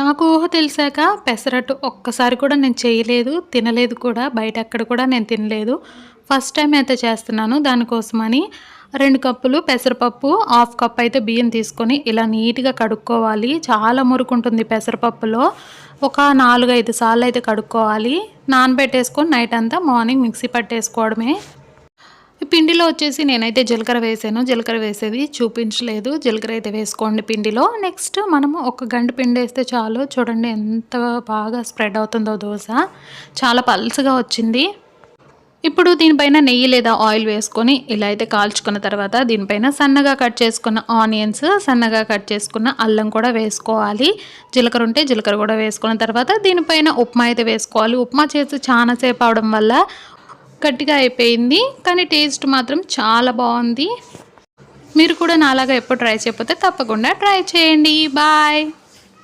నాకు ఊహ తెలిసాక పెసరట్టు ఒక్కసారి కూడా నేను చేయలేదు తినలేదు కూడా. బయట ఎక్కడ కూడా నేను తినలేదు. ఫస్ట్ టైం అయితే చేస్తున్నాను దానికోసమని. రెండు కప్పులు పెసరపప్పు హాఫ్ కప్ అయితే బియ్యం తీసుకొని ఇలా నీట్గా కడుక్కోవాలి. చాలా మురుకుంటుంది పెసరపప్పులో. ఒక నాలుగైదు సార్లు అయితే కడుక్కోవాలి. నానబెట్టేసుకొని నైట్ అంతా మార్నింగ్ మిక్సీ పట్టేసుకోవడమే. పిండిలో వచ్చేసి నేనైతే జీలకర్ర వేసాను. జీలకర్ర వేసేది చూపించలేదు. జీలకర్ర అయితే వేసుకోండి పిండిలో. నెక్స్ట్ మనము ఒక గంట పిండి వేస్తే చాలు. చూడండి ఎంత బాగా స్ప్రెడ్ అవుతుందో దోశ. చాలా పల్చగా వచ్చింది. ఇప్పుడు దీనిపైన నెయ్యి లేదా ఆయిల్ వేసుకొని ఇలా అయితే కాల్చుకున్న తర్వాత దీనిపైన సన్నగా కట్ చేసుకున్న ఆనియన్స్ సన్నగా కట్ చేసుకున్న అల్లం కూడా వేసుకోవాలి. జీలకర్ర ఉంటే జీలకర్ర కూడా వేసుకున్న తర్వాత దీనిపైన ఉప్మా అయితే వేసుకోవాలి. ఉప్మా చేసి చాలాసేపు అవడం వల్ల గట్టిగా అయిపోయింది కానీ టేస్ట్ మాత్రం చాలా బాగుంది. మీరు కూడా నాలాగా ఎప్పుడు ట్రై చేయకపోతే తప్పకుండా ట్రై చేయండి. బాయ్.